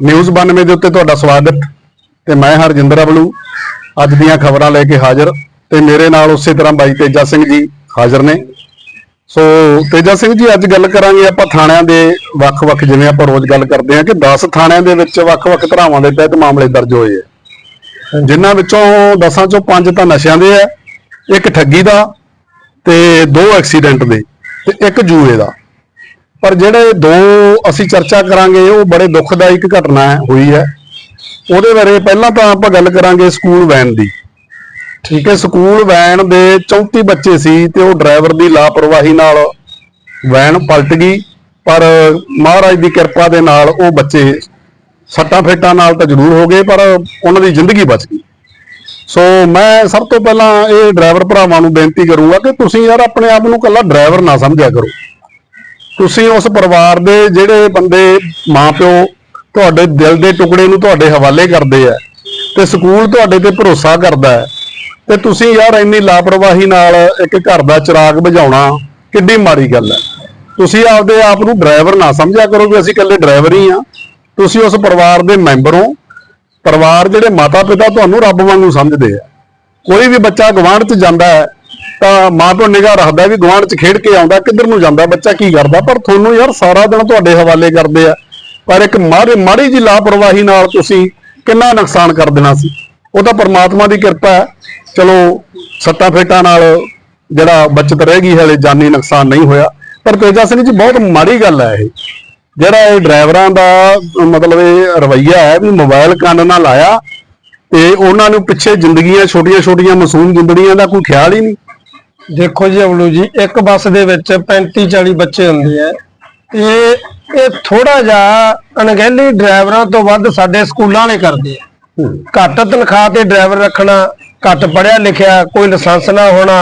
News 92 ਦੇ ਉੱਤੇ ਤੁਹਾਡਾ ਸਵਾਗਤ ਤੇ ਮੈਂ ਹਰਜਿੰਦਰ ਅਬਲੂ ਅੱਜ ਦੀਆਂ ਖਬਰਾਂ ਲੈ ਕੇ ਹਾਜ਼ਰ ਤੇ ਮੇਰੇ ਨਾਲ ਉਸੇ ਤਰ੍ਹਾਂ ਬਾਈ ਤੇਜਾ ਸਿੰਘ ਜੀ ਹਾਜ਼ਰ ਨੇ। ਸੋ ਤੇਜਾ ਸਿੰਘ ਜੀ ਅੱਜ ਗੱਲ ਕਰਾਂਗੇ ਆਪਾਂ ਥਾਣਿਆਂ ਦੇ ਵੱਖ-ਵੱਖ ਜਿਵੇਂ ਆਪਾਂ ਰੋਜ਼ ਗੱਲ ਕਰਦੇ ਹਾਂ ਕਿ 10 ਥਾਣਿਆਂ ਦੇ ਵਿੱਚ ਵੱਖ-ਵੱਖ ਧਰਾਵਾਂ ਦੇ ਤਹਿਤ ਮਾਮਲੇ ਦਰਜ ਹੋਏ ਆ। ਜਿਨ੍ਹਾਂ ਵਿੱਚੋਂ 10 ਚੋਂ 5 ਤਾਂ ਨਸ਼ਿਆਂ ਦੇ ਆ ਇੱਕ ਠੱਗੀ ਦਾ ਤੇ ਦੋ ਐਕਸੀਡੈਂਟ ਦੇ ਤੇ ਇੱਕ ਜੂਏ ਦਾ। ਪਰ ਜਿਹੜੇ ਦੋ ਅਸੀਂ ਚਰਚਾ ਕਰਾਂਗੇ, ਉਹ ਬੜੇ ਦੁਖਦਾਇਕ ਘਟਨਾ ਹੈ- ਹੋਈ ਹੈ। ਉਹਦੇ ਬਾਰੇ ਪਹਿਲਾਂ ਤਾਂ ਆਪਾਂ ਗੱਲ ਕਰਾਂਗੇ ਸਕੂਲ ਵੈਨ ਦੀ। ਠੀਕ ਹੈ, ਸਕੂਲ ਵੈਨ ਦੇ 34 ਬੱਚੇ ਸੀ ਤੇ ਉਹ ਡਰਾਈਵਰ ਦੀ ਲਾਪਰਵਾਹੀ ਨਾਲ ਵੈਨ ਪਲਟ ਗਈ। ਪਰ ਮਹਾਰਾਜ ਦੀ ਕਿਰਪਾ ਦੇ ਨਾਲ ਉਹ ਬੱਚੇ ਸੱਟਾਂ ਫੇਟਾਂ ਨਾਲ ਤਾਂ ਜ਼ਰੂਰ ਹੋ ਗਏ, ਪਰ ਉਹਨਾਂ ਦੀ ਜ਼ਿੰਦਗੀ ਬਚ ਗਈ। ਸੋ ਮੈਂ ਸਭ ਤੋਂ ਪਹਿਲਾਂ ਇਹ ਡਰਾਈਵਰ ਭਰਾਵਾਂ ਨੂੰ ਬੇਨਤੀ ਕਰੂੰਗਾ ਕਿ ਤੁਸੀਂ ਯਾਰ ਆਪਣੇ ਆਪ ਨੂੰ ਇਕੱਲਾ ਡਰਾਈਵਰ ਨਾ ਸਮਝਿਆ ਕਰੋ। ਤੁਸੀਂ ਉਸ ਪਰਿਵਾਰ ਦੇ ਜਿਹੜੇ ਬੰਦੇ ਮਾਪਿਓ ਤੁਹਾਡੇ ਦਿਲ ਦੇ ਟੁਕੜੇ ਨੂੰ ਤੁਹਾਡੇ ਹਵਾਲੇ ਕਰਦੇ ਆ ਤੇ ਸਕੂਲ ਤੁਹਾਡੇ ਤੇ ਭਰੋਸਾ ਕਰਦਾ ਹੈ, ਤੇ ਤੁਸੀਂ ਯਾਰ ਇੰਨੀ ਲਾਪਰਵਾਹੀ ਨਾਲ ਇੱਕ ਘਰ ਦਾ ਚਿਰਾਗ ਬੁਝਾਉਣਾ ਕਿੱਡੀ ਮਾੜੀ ਗੱਲ ਹੈ। ਤੁਸੀਂ ਆਪਦੇ ਆਪ ਨੂੰ ਡਰਾਈਵਰ ਨਾ ਸਮਝਿਆ ਕਰੋ ਕਿ ਅਸੀਂ ਇਕੱਲੇ ਡਰਾਈਵਰ ਹੀ ਆ ਤੁਸੀਂ ਉਸ ਪਰਿਵਾਰ ਦੇ ਮੈਂਬਰ ਹੋ। ਪਰਿਵਾਰ ਜਿਹੜੇ ਮਾਤਾ ਪਿਤਾ ਤੁਹਾਨੂੰ ਰੱਬ ਵਾਂਗੂ ਸਮਝਦੇ ਆ। ਕੋਈ ਵੀ ਬੱਚਾ ਗਵਾਂਢ 'ਚ ਜਾਂਦਾ ਹੈ ਤਾਂ ਮਾਂ ਪਿਓ ਨਿਗਾਹ ਰੱਖਦਾ ਵੀ ਗਵਾਂਢ 'ਚ ਖੇਡ ਕੇ ਆਉਂਦਾ, ਕਿੱਧਰ ਨੂੰ ਜਾਂਦਾ, ਬੱਚਾ ਕੀ ਕਰਦਾ? ਪਰ ਤੁਹਾਨੂੰ ਯਾਰ ਸਾਰਾ ਦਿਨ ਤੁਹਾਡੇ ਹਵਾਲੇ ਕਰਦੇ ਆ। ਪਰ ਇੱਕ ਮਾੜੀ ਮਾੜੀ ਜੀ ਲਾਪਰਵਾਹੀ ਨਾਲ ਤੁਸੀਂ ਕਿੰਨਾ ਨੁਕਸਾਨ ਕਰ ਦੇਣਾ ਸੀ। ਉਹ ਤਾਂ ਪਰਮਾਤਮਾ ਦੀ ਕਿਰਪਾ ਹੈ। ਚਲੋ ਸੱਟਾਂ ਫੇਟਾਂ ਨਾਲ ਜਿਹੜਾ ਬਚਤ ਰਹਿ ਗਈ, ਹਲੇ ਜਾਨੀ ਨੁਕਸਾਨ ਨਹੀਂ ਹੋਇਆ। ਪਰ ਤੇਜਾ ਸਿੰਘ ਜੀ, ਬਹੁਤ ਮਾੜੀ ਗੱਲ ਹੈ ਇਹ। ਜਿਹੜਾ ਇਹ ਡਰਾਈਵਰਾਂ ਦਾ ਮਤਲਬ ਇਹ ਰਵਈਆ ਹੈ ਵੀ ਮੋਬਾਈਲ ਕੰਨ ਨਾਲ ਲਾਇਆ, ਤੇ ਉਹਨਾਂ ਨੂੰ ਪਿੱਛੇ ਜ਼ਿੰਦਗੀਆਂ, ਛੋਟੀਆਂ-ਛੋਟੀਆਂ ਮਾਸੂਮ ਜ਼ਿੰਦਗੀਆਂ ਦਾ ਕੋਈ ਖਿਆਲ ਹੀ ਨਹੀਂ। ਦੇਖੋ ਜੀ ਅਵਲੂ ਜੀ ਇੱਕ ਬੱਸ ਦੇ ਵਿੱਚ 35 40 ਬੱਚੇ ਹੁੰਦੇ ਆ। ਤੇ ਇਹ ਥੋੜਾ ਜਿਹਾ ਅਣਗਹਿਲੀ ਡਰਾਈਵਰਾਂ ਤੋਂ ਵੱਧ ਸਾਡੇ ਸਕੂਲਾਂ ਵਾਲੇ ਕਰਦੇ ਆ। ਘੱਟ ਤਨਖਾਹ ਤੇ ਡਰਾਈਵਰ ਰੱਖਣਾ ਘੱਟ ਪੜਿਆ ਲਿਖਿਆ ਕੋਈ ਲਾਇਸੈਂਸ ਨਾ ਹੋਣਾ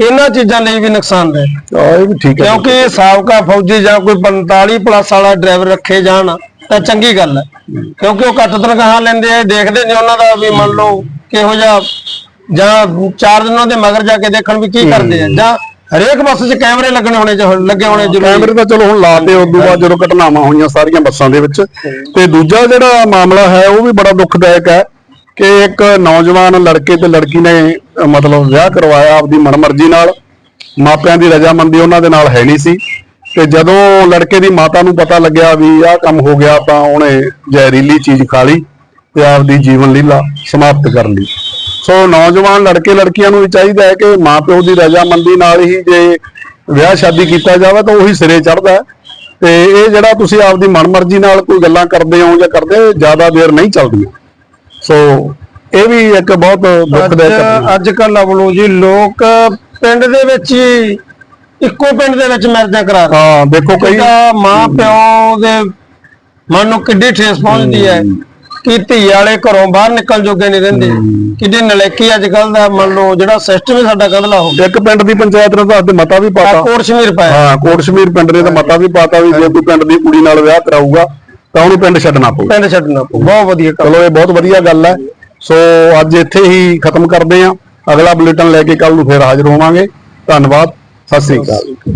ਇਹਨਾਂ ਚੀਜ਼ਾਂ ਲਈ ਵੀ ਨੁਕਸਾਨਦਾਇਕ ਆ ਇਹ ਵੀ ਠੀਕ ਹੈ। ਕਿਉਂਕਿ ਸਾਬਕਾ ਫੌਜੀ ਜਾਂ ਕੋਈ 45 ਪਲੱਸ ਵਾਲਾ ਡਰਾਈਵਰ ਰੱਖੇ ਜਾਣ ਤਾਂ ਚੰਗੀ ਗੱਲ ਹੈ। ਕਿਉਂਕਿ ਉਹ ਘੱਟ ਤਨਖਾਹ ਲੈਂਦੇ ਆ ਦੇਖਦੇ ਨੇ ਉਹਨਾਂ ਦਾ ਵੀ ਮੰਨ ਲਓ ਕਿਹੋ ਜਿਹਾ ਜਾਂ ਚਾਰ ਦਿਨਾਂ ਦੇ ਮਗਰ ਜਾ ਕੇ ਦੇਖਣ ਵੀ ਕੀ ਕਰਦੇ ਆ ਜਾਂ ਹਰੇਕ ਬੱਸ 'ਚ ਕੈਮਰੇ ਲੱਗਣੇ ਹੋਣੇ ਚਾਹ- ਲੱਗੇ ਹੋਣੇ ਜ਼ਰੂਰੀ। ਕੈਮਰੇ ਤਾਂ ਚਲੋ ਹੁਣ ਲਾਤੇ ਉਦੋਂ ਬਾਅਦ ਜਦੋਂ ਘਟਨਾਵਾਂ ਹੋਈਆਂ ਸਾਰੀਆਂ ਬੱਸਾਂ ਦੇ ਵਿੱਚ। ਤੇ ਦੂਜਾ ਜਿਹੜਾ ਮਾਮਲਾ ਹੈ ਉਹ ਵੀ ਬੜਾ ਦੁਖਦਾਇਕ ਹੈ ਕਿ ਇੱਕ ਨੌਜਵਾਨ ਲੜਕੇ ਤੇ ਲੜਕੀ ਨੇ ਅਹ, ਮਤਲਬ ਵਿਆਹ ਕਰਵਾਇਆ ਆਪਦੀ ਮਨਮਰਜ਼ੀ ਨਾਲ। ਮਾਪਿਆਂ ਦੀ ਰਜ਼ਾਮੰਦੀ ਉਹਨਾਂ ਦੇ ਨਾਲ ਹੈ ਨਹੀਂ ਸੀ। ਤੇ ਜਦੋਂ ਲੜਕੇ ਦੀ ਮਾਤਾ ਨੂੰ ਪਤਾ ਲੱਗਿਆ ਵੀ ਆਹ ਕੰਮ ਹੋ ਗਿਆ ਤਾਂ ਉਹਨੇ ਜ਼ਹਿਰੀਲੀ ਚੀਜ਼ ਖਾ ਲਈ ਤੇ ਆਪਦੀ ਜੀਵਨ ਲੀਲਾ ਸਮਾਪਤ ਕਰ ਲਈ। ਸੋ ਨੌਜਵਾਨ ਲੜਕੇ ਲੜਕੀਆਂ ਨੂੰ ਵੀ ਚਾਹੀਦਾ ਹੈ ਕਿ ਮਾਪਿਓ ਦੀ ਰਜ਼ਾਮੰਦੀ ਨਾਲ ਹੀ ਜੇ ਵਿਆਹ ਸ਼ਾਦੀ ਕੀਤਾ ਜਾਵੇ ਤਾਂ ਉਹੀ ਸਿਰੇ ਚੜਦਾ ਹੈ। ਤੇ ਇਹ ਜਿਹੜਾ ਤੁਸੀਂ ਆਪਦੀ ਮਨਮਰਜ਼ੀ ਨਾਲ ਕੋਈ ਗੱਲਾਂ ਕਰਦੇ ਹੋ ਜਾਂ ਕਰਦੇ ਜ਼ਿਆਦਾ ਦੇਰ ਨਹੀਂ ਚੱਲਦੀਆਂ। ਸੋ ਇਹ ਵੀ ਇੱਕ ਬਹੁਤ ਦੁਖਦਾਇਕ। ਅੱਜ ਕੱਲ ਅਵਲੋ ਜੀ ਲੋਕ ਪਿੰਡ ਦੇ ਵਿੱਚ ਹੀ ਇੱਕੋ ਪਿੰਡ ਦੇ ਵਿੱਚ ਮੈਰਿਜਾਂ ਕਰਾ ਰਹੇ ਹਾਂ ਦੇਖੋ ਕਈ ਮਾਂ ਪਿਓ ਦੇ ਮਨ ਨੂੰ ਕਿੱਡੀ ਠੇਸ ਪਹੁੰਚਦੀ ਹੈ। ਕਿ ਧੀ ਵਾਲੇ ਘਰੋਂ ਬਾਹਰ ਨਿਕਲ ਜੋਗੇ ਨਹੀਂ ਰਹਿੰਦੇ। ਕਿੱਡੀ ਨਲੇਕੀ ਅੱਜ ਕੱਲ ਦਾ ਮੰਨ ਲਓ ਜਿਹੜਾ ਸਿਸਟਮ ਹੀ ਸਾਡਾ ਕਦਲਾ ਹੋ ਗਿਆ। ਇੱਕ ਪਿੰਡ ਦੀ ਪੰਚਾਇਤ ਨੇ ਤਾਂ ਆਪਦੇ ਮਤਾ ਵੀ ਪਾਤਾ। ਕੋਟ ਸ਼ਮੀਰ ਪਾਇਆ। ਹਾਂ ਕੋਟ ਸ਼ਮੀਰ ਪਿੰਡ ਨੇ ਤਾਂ ਮਤਾ ਵੀ ਪਾਤਾ ਵੀ ਜੇ ਕੋਈ ਪਿੰਡ ਦੀ ਕੁੜੀ ਨਾਲ ਵਿਆਹ ਕਰਾਊਗਾ ਤਾਂ ਉਹਨੂੰ ਪਿੰਡ ਛੱਡਣਾ ਪਊ। ਪਿੰਡ ਛੱਡਣਾ ਪਊ। ਬਹੁਤ ਵਧੀਆ ਚਲੋ ਇਹ ਬਹੁਤ ਵਧੀਆ ਗੱਲ ਹੈ। ਸੋ ਅੱਜ ਇੱਥੇ ਹੀ ਖਤਮ ਕਰਦੇ ਹਾਂ। ਅਗਲਾ ਬੁਲੇਟਿਨ ਲੈ ਕੇ ਕੱਲ ਨੂੰ ਫੇਰ ਹਾਜ਼ਰ ਹੋਵਾਂਗੇ। ਧੰਨਵਾਦ। ਸਤਿ ਸ੍ਰੀ ਅਕਾਲ।